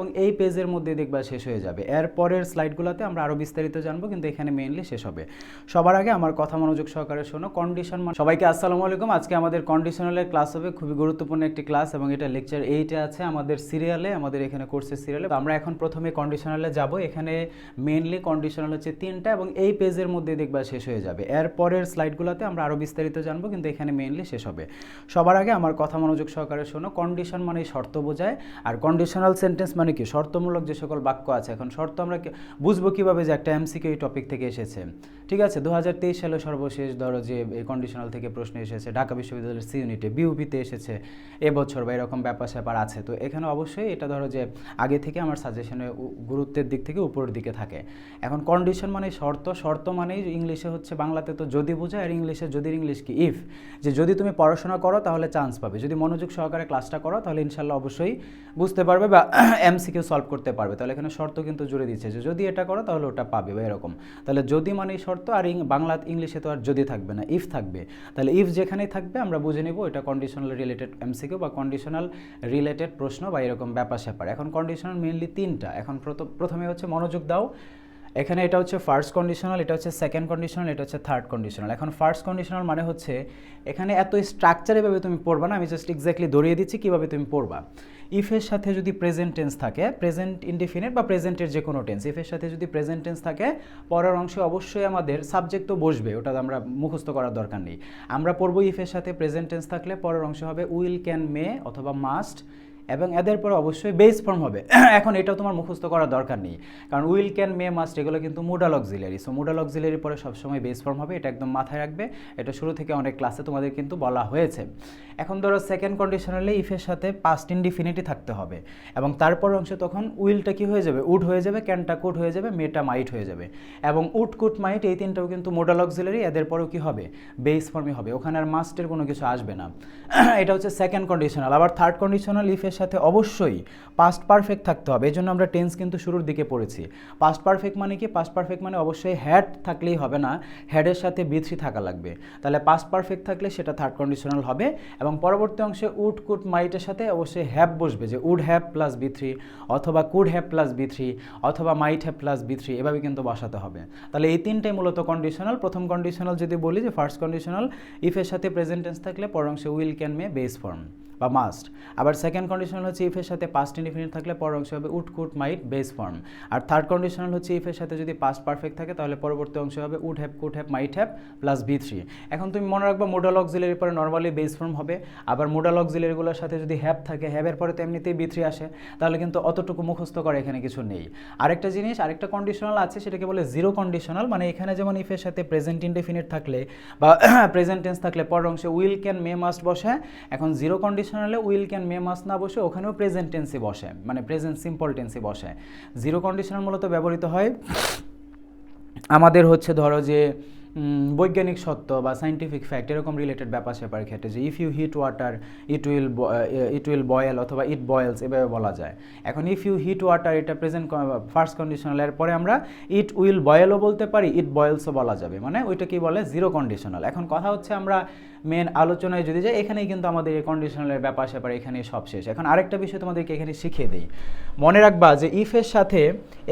এবং এই পেজের মধ্যে দেখবা শেষ হয়ে যাবে। এর পরের স্লাইডগুলোতে আমরা আরও বিস্তারিত জানব, কিন্তু এখানে মেইনলি শেষ হবে। সবার আগে আমার কথা মনোযোগ সহকারে শোনো কন্ডিশন সবাইকে আসসালামু আলাইকুম। আজকে আমাদের কন্ডিশনালের ক্লাস হবে, খুবই গুরুত্বপূর্ণ একটি ক্লাস এবং এটা লেকচার এইটে আছে আমাদের সিরিয়ালে আমাদের এখানে কোর্সের সিরিয়ালে আমরা এখন প্রথমে কন্ডিশনালে যাব। এখানে মেইনলি কন্ডিশনাল হচ্ছে তিনটা এবং এই পেজের মধ্যে দেখবা শেষ হয়ে যাবে। এর পরের স্লাইডগুলোতে আমরা আরও বিস্তারিত জানব, কিন্তু এখানে মেইনলি শেষ হবে। সবার আগে আমার কথা মনোযোগ সহকারে শোনো কন্ডিশন মানে শর্ত বোঝায়, আর কন্ডিশনাল সেন্টেন্স মানে কি? শর্তমূলক যে সকল বাক্য আছে, এখন শর্ত আমরা বুঝব কীভাবে যে একটা এমসিকে এই টপিক থেকে এসেছে। ঠিক আছে? দু সালে সর্বশেষ ধরো যে কন্ডিশনাল থেকে প্রশ্ন এসেছে, ঢাকা বিশ্ববিদ্যালয়ের সি ইউনিটে বিউপিতে এসেছে, এবছর বা এরকম ব্যাপার স্যাপার আছে। তো এখানে অবশ্যই এটা ধরো যে আগে থেকে আমার সাজেশনে গুরুত্বের দিক থেকে উপরের দিকে থাকে। এখন কন্ডিশন মানে শর্ত শর্ত মানেই ইংলিশে হচ্ছে বাংলাতে তো যদি বোঝায় আর ইংলিশে যদি ইংলিশ কি? ইফ যে যদি তুমি পড়াশোনা করো তাহলে চান্স পাবে। যদি মনোযোগ সহকারে ক্লাসটা করো তাহলে ইনশাল্লাহ অবশ্যই বুঝতে পারবে বা এমসিকিউ সলভ করতে পারবে। তাহলে এখানে শর্ত কিন্তু জুড়ে দিচ্ছে যে যদি এটা করো তাহলে ওটা পাবে বা এরকম। তাহলে যদি মানে শর্ত, আর বাংলা, ইংলিশে তো আর যদি থাকবে না ইফ থাকবে। তাহলে ইফ যেখানেই থাকবে আমরা বুঝে নেব এটা কন্ডিশনাল রিলেটেড এমসিকিউ বা কন্ডিশনাল রিলেটেড প্রশ্ন বা এরকম ব্যাপার স্যাপার। এখন কন্ডিশনাল মেনলি তিনটা। এখন প্রথম- হচ্ছে মনোযোগ দাও। এখানে এটা হচ্ছে ফার্স্ট কন্ডিশনাল এটা হচ্ছে সেকেন্ড কন্ডিশনাল এটা হচ্ছে থার্ড কন্ডিশনাল এখন ফার্স্ট কন্ডিশনাল মানে হচ্ছে, এখানে এত স্ট্রাকচারে ভাবে তুমি পড়বা না, আমি জাস্ট এক্স্যাক্টলি ধরিয়ে দিচ্ছি কীভাবে তুমি পড়বা। ইফের সাথে যদি প্রেজেন্ট টেন্স থাকে প্রেজেন্ট ইনডিফিনিট বা প্রেজেন্টের যে কোনো টেন্স ইফের সাথে যদি প্রেজেন্ট টেন্স থাকে পরের অংশে অবশ্যই আমাদের সাবজেক্ট তো বসবে, ওটা আমরা মুখস্থ করার দরকার নেই। আমরা পড়ব ইফের সাথে প্রেজেন্ট টেন্স থাকলে পরের অংশ হবে উইল ক্যান মে অথবা মাস্ট এবং এদের পরে অবশ্যই বেস ফর্ম হবে। এখন এটাও তোমার মুখস্থ করার দরকার নেই। কারণ উইল ক্যান মে মাস্ট এগুলো কিন্তু modal auxiliary so modal auxiliary পরে সবসময় বেস ফর্ম হবে, এটা একদম মাথায় রাখবে। এটা শুরু থেকে অনেক ক্লাসে তোমাদের কিন্তু বলা হয়েছে। এখন ধরো সেকেন্ড কন্ডিশনালে ইফের সাথে পাস্ট ইনডিফিনিটি থাকতে হবে। এবং তারপর অংশে তখন উইলটা কি হয়ে যাবে? উড হয়ে যাবে ক্যানটা কুট হয়ে যাবে মেটা মাইট হয়ে যাবে। এবং উড কুট মাইট এই তিনটাও কিন্তু মোডাল অক্সিলারি এদের পরেও কি হবে? বেস ফর্মই হবে। ওখানে আর মাস্টের কোনো কিছু আসবে না। এটা হচ্ছে সেকেন্ড কন্ডিশনাল আবার থার্ড কন্ডিশনাল ইফের সাথে অবশ্যই পাস্ট পারফেক্ট থাকতে হবে। এই জন্য আমরা টেন্স কিন্তু শুরুর দিকে পড়েছি। পাস্ট পারফেক্ট মানে কি? পাস্ট পারফেক্ট মানে অবশ্যই হ্যাড থাকলেই হবে না। হ্যাডের সাথে বি থ্রি থাকা লাগবে। তাহলে পাস্ট পারফেক্ট থাকলে সেটা থার্ড কন্ডিশনাল হবে এবং পরবর্তী অংশে উড কুড মাইটের সাথে অবশ্যই হ্যাভ বসবে যে would have plus V three অথবা could have plus V three অথবা might have plus V three এভাবে কিন্তু বসাতে হবে। তাহলে এই তিনটাই মূলত কন্ডিশনাল প্রথম কন্ডিশনাল যদি বলি যে ফার্স্ট কন্ডিশনাল ইফের সাথে প্রেজেন্ট টেন্স থাকলে পর অংশে will can may base form বা মাস্ট আবার সেকেন্ড কন্ডিশনাল হচ্ছে ইফের সাথে পাস্ট ইনডিফিনিট থাকলে পর অংশ হবে would could might base form R third conditional হচ্ছে ইফের সাথে যদি পাস্ট পারফেক্ট থাকে তাহলে পরবর্তী অংশ হবে would have could have might have plus V three এখন তুমি মনে রাখবা মোডাল অক্সিলারি পরে নর্মালি বেস ফর্ম হবে, আবার মোডাল অক্সিলারিগুলোর সাথে যদি হ্যাভ থাকে হ্যাভের পরে তো এমনিতেই বি থ্রি আসে, তাহলে কিন্তু অতটুকু মুখস্থ করে এখানে কিছু নেই। আরেকটা জিনিস, আরেকটা কন্ডিশনাল আছে, সেটাকে বলে জিরো কন্ডিশনাল মানে এখানে যেমন ইফের সাথে প্রেজেন্ট ইনডিফিনিট থাকলে বা প্রেজেন্ট টেন্স থাকলে পর অংশে উইল ক্যান মে মাস্ট বসে, এখন জিরো কন্ডিশনালে উইল ক্যান মে মাস না বসে ওখানেও প্রেজেন্ট টেন্সে বসে মানে প্রেজেন্ট সিম্পল টেন্সে বসে। জিরো কন্ডিশনাল মূলত ব্যবহৃত হয়, আমাদের হচ্ছে ধরো যে বৈজ্ঞানিক সত্য বা সাইন্টিফিক ফ্যাক্ট এরকম রিলেটেড ব্যাপার স্যাপার ক্ষেত্রে যে if you hit water it will it will boil অথবা ইট বয়েলস এভাবে বলা যায়। এখন ইফ ইউ হিট ওয়াটার এটা প্রেজেন্ট ফার্স্ট কন্ডিশনাল এর পরে আমরা ইট উইল বয়েলও বলতে পারি ইট বয়েলসও বলা যাবে। মানে ওইটা কি বলে জিরো কন্ডিশনাল এখন কথা হচ্ছে আমরা মেন আলোচনায় যদি যাই, এখানেই কিন্তু আমাদের এই কন্ডিশনালের ব্যাপার স্যাপার এখানেই সব শেষ। এখন আরেকটা বিষয় তোমাদেরকে এখানে শিখিয়ে দিই। মনে রাখবা যে ইফের সাথে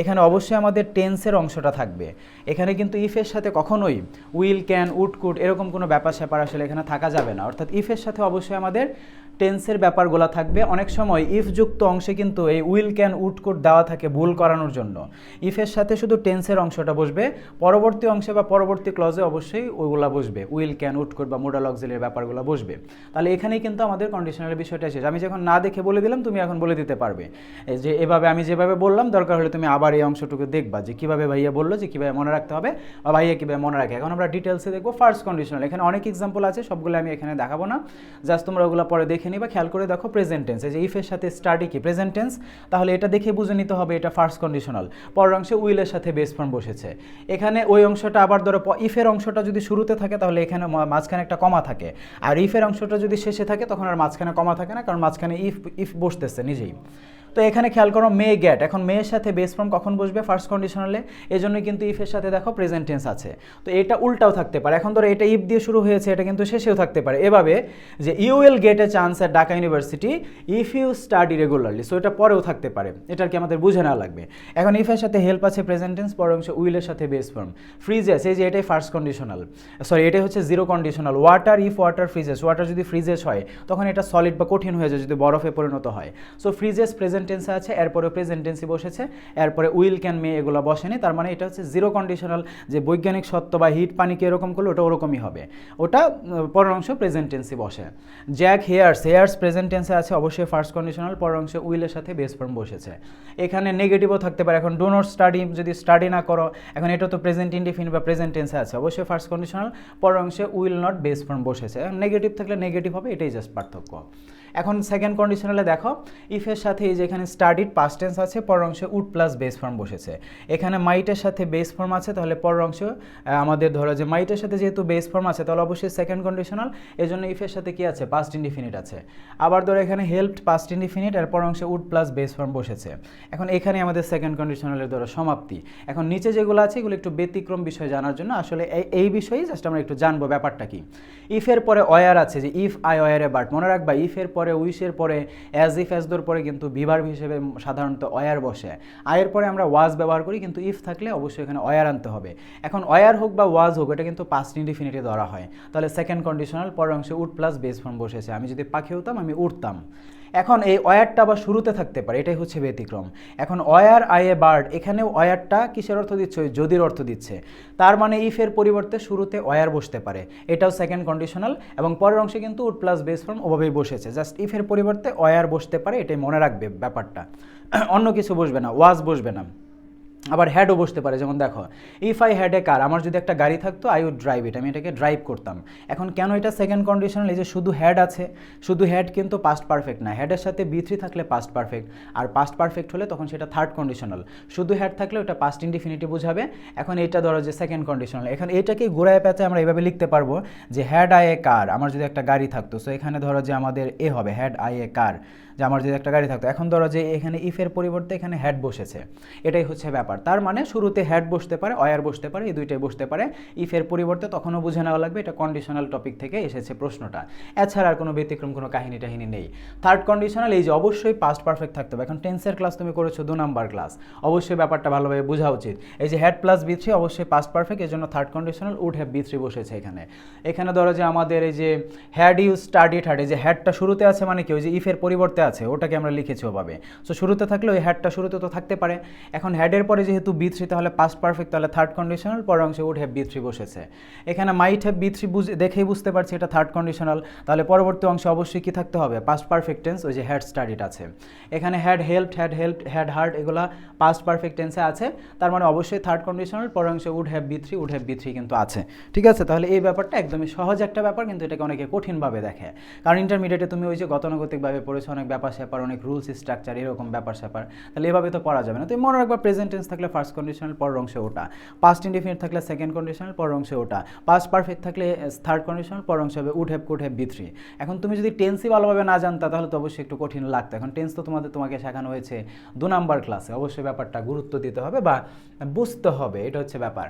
এখানে অবশ্যই আমাদের টেন্সের অংশটা থাকবে। এখানে কিন্তু ইফের সাথে কখনোই উইল, ক্যান, উড, কুড এরকম কোনো ব্যাপার স্যাপার আসলে এখানে থাকা যাবে না। অর্থাৎ ইফের সাথে অবশ্যই আমাদের টেন্সের ব্যাপারগুলো থাকবে। অনেক সময় ইফ যুক্ত অংশে কিন্তু এই উইল ক্যান উড কুড দেওয়া থাকে ভুল করানোর জন্য। ইফের সাথে শুধু টেন্সের অংশটা বসবে। পরবর্তী অংশে বা পরবর্তী ক্লজে অবশ্যই ওইগুলা বসবে। উইল ক্যান উড কুড বা মোডাল অক্সিলের ব্যাপারগুলো বসবে। তাহলে এখানেই কিন্তু আমাদের কন্ডিশনালের বিষয়টা শেষ আমি যখন না দেখে বলে দিলাম, তুমি এখন বলে দিতে পারবে। যে এভাবে আমি যেভাবে বললাম, দরকার হলে তুমি আবার এই অংশটুকু দেখবা যে কীভাবে ভাইয়া বলল, যে কীভাবে মনে রাখতে হবে বা ভাইয়া কীভাবে মনে রাখে। এখন আমরা ডিটেলসে দেখব ফার্স্ট কন্ডিশনাল এখানে অনেক এক্সাম্পল আছে, সবগুলো আমি এখানে দেখাবো না। জাস্ট তোমরা ওগুলো পরে দেখে নিবা, খেয়াল করে দেখো প্রেজেন্ট টেন্স এই যে ইফের সাথে স্টাডি কি? প্রেজেন্ট টেন্স তাহলে এটা দেখে বুঝে নিতে হবে এটা ফার্স্ট কন্ডিশনাল পরের অংশে উইলের সাথে বেস ফর্ম বসেছে। এখানে ওই অংশটা আবার ধরো ইফের অংশটা যদি শুরুতে থাকে, তাহলে এখানে মাঝখানে একটা কমা থাকে। আর ইফের অংশটা যদি শেষে থাকে, তখন আর মাঝখানে কমা থাকে না, কারণ মাঝখানে ইফ ইফ বসতেছে নিজেই। তো এখানে খেয়াল করো মে গেট এখন মেয়ের সাথে বেস ফর্ম কখন বসবে? ফার্স্ট কন্ডিশনালে এই জন্য কিন্তু ইফের সাথে দেখো প্রেজেন্ট টেন্স আছে। তো এটা উল্টাও থাকতে পারে। এখন ধরো এটা ইফ দিয়ে শুরু হয়েছে, এটা কিন্তু শেষেও থাকতে পারে। এভাবে যে you will get a chance at Dhaka university if you study regularly so এটা পরেও থাকতে পারে। এটা কি আমাদের বুঝে না লাগবে? এখন ইফের সাথে হেল্প আছে প্রেজেন্ট টেন্স পরের অংশ উইলের সাথে বেস ফর্ম ফ্রিজেস এই যে এটাই ফার্স্ট কন্ডিশনাল সরি এটাই হচ্ছে zero conditional water if water freezes water যদি ফ্রিজেস হয়, তখন এটা সলিড বা কঠিন হয়ে যায়, যদি বরফে পরিণত হয়। সো ফ্রিজেস প্রেজেন্ট টেন্সে আছে এরপরে প্রেজেন্ট টেন্সই বসেছে, এরপরে উইল ক্যান মে এগুলো বসেনি, তার মানে এটা হচ্ছে জিরো কন্ডিশনাল যে বৈজ্ঞানিক সত্য বা হিট পানিকে এরকম করলে ওটা ওরকমই হবে। ওটা পরের অংশ প্রেজেন্ট টেন্সই বসে। জ্যাক হেয়ার্স হেয়ার্স প্রেজেন্ট টেন্সে আছে, অবশ্যই ফার্স্ট কন্ডিশনাল পরের অংশ উইলের সাথে বেস ফর্ম বসেছে। এখানে নেগেটিভও থাকতে পারে, এখন ডো নট স্টাডি যদি স্টাডি না করো, এখন এটা তো প্রেজেন্ট ইনডিফিনিট বা প্রেজেন্ট টেন্সে আছে, অবশ্যই ফার্স্ট কন্ডিশনাল পরের অংশে উইল নট বেস ফর্ম বসেছে। নেগেটিভ থাকলে নেগেটিভ হবে, এটাই জাস্ট পার্থক্য। এখন সেকেন্ড কন্ডিশনালে দেখো ইফের সাথে এই যে এখানে স্টাডিড পাস্ট টেন্স আছে পর অংশে উড প্লাস বেস ফর্ম বসেছে। এখানে মাইটের সাথে বেস ফর্ম আছে, তাহলে পরের অংশ আমাদের ধরো যে মাইটের সাথে যেহেতু বেস ফর্ম আছে, তাহলে অবশ্যই সেকেন্ড কন্ডিশনাল এই জন্য ইফের সাথে কি আছে? পাস্ট ইনডিফিনিট আছে। আবার ধরো এখানে হেল্পড পাস্ট ইনডিফিনিট আর পর অংশে উড প্লাস বেস ফর্ম বসেছে। এখন এখানে আমাদের সেকেন্ড কন্ডিশনালের ধরো সমাপ্তি। এখন নিচে যেগুলো আছে, এগুলো একটু ব্যতিক্রম বিষয় জানার জন্য, আসলে এই- এই বিষয়েই জাস্ট আমরা একটু জানব ব্যাপারটা কি। ইফের পরে অয়ার আছে, যে ইফ আই অয়ারে বাট মনে রাখবা ইফের পরে উইশের পরে অ্যাজ ইফ অ্যাজ দোর পরে কিন্তু বিভার হিসেবে সাধারণত অয়ার বসে। আয়ের পরে আমরা ওয়াজ ব্যবহার করি, কিন্তু ইফ থাকলে অবশ্যই এখানে অয়ার আনতে হবে। এখন অয়ার হোক বা ওয়াজ হোক, এটা কিন্তু পাস্ট ইনডিফিনিটি ধরা হয়। তাহলে সেকেন্ড কন্ডিশনাল পরের অংশে উড প্লাস বেস ফর্ম বসেছে। আমি যদি পাখি হতাম, আমি উঠতাম। এখন এই অয়ারটা আবার শুরুতে থাকতে পারে, এটাই হচ্ছে ব্যতিক্রম। এখন অয়ার আই এ বার্ড, এখানেও অয়ারটা কিসের অর্থ দিচ্ছে? ওই যদির অর্থ দিচ্ছে। তার মানে ইফের পরিবর্তে শুরুতে অয়ার বসতে পারে। এটাও সেকেন্ড কন্ডিশনাল এবং পরের অংশে কিন্তু উড প্লাস বেস ফর্ম ওভাবেই বসেছে। জাস্ট ইফের পরিবর্তে অয়ার বসতে পারে, এটাই মনে রাখবে ব্যাপারটা। অন্য কিছু বসবে না ওয়াজ বসবে না। আবার হ্যাডও বসতে পারে, যেমন দেখো if I had a car আমার যদি একটা গাড়ি থাকতো আই উড ড্রাইভ ইট আমি এটাকে ড্রাইভ করতাম। এখন কেন এটা সেকেন্ড কন্ডিশনাল এই যে শুধু হ্যাড আছে, শুধু হ্যাড কিন্তু পাস্ট পারফেক্ট না হ্যাডের সাথে বি থ্রি থাকলে পাস্ট পারফেক্ট আর পাস্ট পারফেক্ট হলে তখন সেটা থার্ড কন্ডিশনাল শুধু হ্যাড থাকলে ওটা পাস্ট ইনডিফিনিটি বোঝাবে। এখন এটা ধরো যে সেকেন্ড কন্ডিশনাল এখন এটাকে ঘোরায় প্যাচে আমরা এভাবে লিখতে পারব যে হ্যাড আই এ কার আমার যদি একটা গাড়ি থাকতো। সো এখানে ধরো যে আমাদের এ হবে হ্যাড আই এ কার যে আমার যদি একটা গাড়ি থাকতো। এখন ধরো যে এখানে ইফের পরিবর্তে এখানে হ্যাড বসেছে। এটাই হচ্ছে ব্যাপার। তার মানে শুরুতে হ্যাড বসতে পারে অয়ার বসতে পারে, এই দুইটাই বসতে পারে। ইফের পরিবর্তে তখনও বুঝে নেওয়া লাগবে, এটা কন্ডিশনাল টপিক থেকে এসেছে প্রশ্নটা। এছাড়া আর কোনো ব্যতিক্রম, কোনো কাহিনী টাহিনী নেই। থার্ড কন্ডিশনাল এই যে অবশ্যই পাস্ট পারফেক্ট থাকতে হবে। এখন টেন্সের ক্লাস তুমি করেছ দু নাম্বার ক্লাস অবশ্যই ব্যাপারটা ভালোভাবে বোঝা উচিত। এই যে হ্যাড প্লাস বি থ্রি অবশ্যই পাস্ট পারফেক্ট এই জন্য third conditional would have V three বসেছে এখানে। এখানে ধরো যে আমাদের এই যে হ্যাড ইউ স্টাডি হ্যাড এই যে হ্যাডটা শুরুতে আছে মানে কি? ওই যে ইফের পরিবর্তে আছে, ওটাকে আমরা লিখেছি ওভাবে। সো শুরুতে থাকলে ওই হ্যাডটা শুরুতে তো থাকতে পারে। এখন হ্যাডের পরে যেহেতু বি থ্রি তাহলে পাস্ট পারফেক্ট তাহলে থার্ড কন্ডিশনাল পরের অংশে উড হ্যাভ বি থ্রি বসেছে। এখানে মাইট হ্যাভ বি থ্রি দেখেই বুঝতে পারছি এটা থার্ড কন্ডিশনাল তাহলে পরবর্তী অংশে অবশ্যই কি থাকতে হবে? পাস্ট পারফেক্ট টেন্স ওই যে হ্যাড স্টাডিড আছে। এখানে had help had help had hard এগুলা পাস্ট পারফেক্ট টেন্সে আছে। তার মানে অবশ্যই থার্ড কন্ডিশনাল পরের অংশে would have V three would have V three কিন্তু আছে। ঠিক আছে? তাহলে এই ব্যাপারটা একদমই সহজ একটা ব্যাপার, কিন্তু এটাকে অনেকে কঠিনভাবে দেখে। কারণ ইন্টারমিডিয়েটে তুমি ওই যে গতানুগতিকভাবে পড়েছো, অনেক ব্যাপার স্যাপার, অনেক রুলস স্ট্রাকচার এরকম ব্যাপার স্যাপার। তাহলে এভাবে তো পড়া যাবে না। তুমি মনে রাখবা প্রেজেন্ট টেন্স থাকলে ফার্স্ট কন্ডিশনাল পর অংশে ওটা। পাস্ট ইনডিফিনিট থাকলে সেকেন্ড কন্ডিশনাল পরের অংশে ওটা। পাস্ট পারফেক্ট থাকলে থার্ড কন্ডিশনাল পর অংশে হবে would have could have V three এখন তুমি যদি টেন্সই ভালোভাবে না জানতা, তাহলে তো অবশ্যই একটু কঠিন লাগতো। এখন টেন্স তো তোমাদের, তোমাকে শেখানো হয়েছে দু নাম্বার ক্লাসে অবশ্যই ব্যাপারটা গুরুত্ব দিতে হবে বা বুঝতে হবে, এটা হচ্ছে ব্যাপার।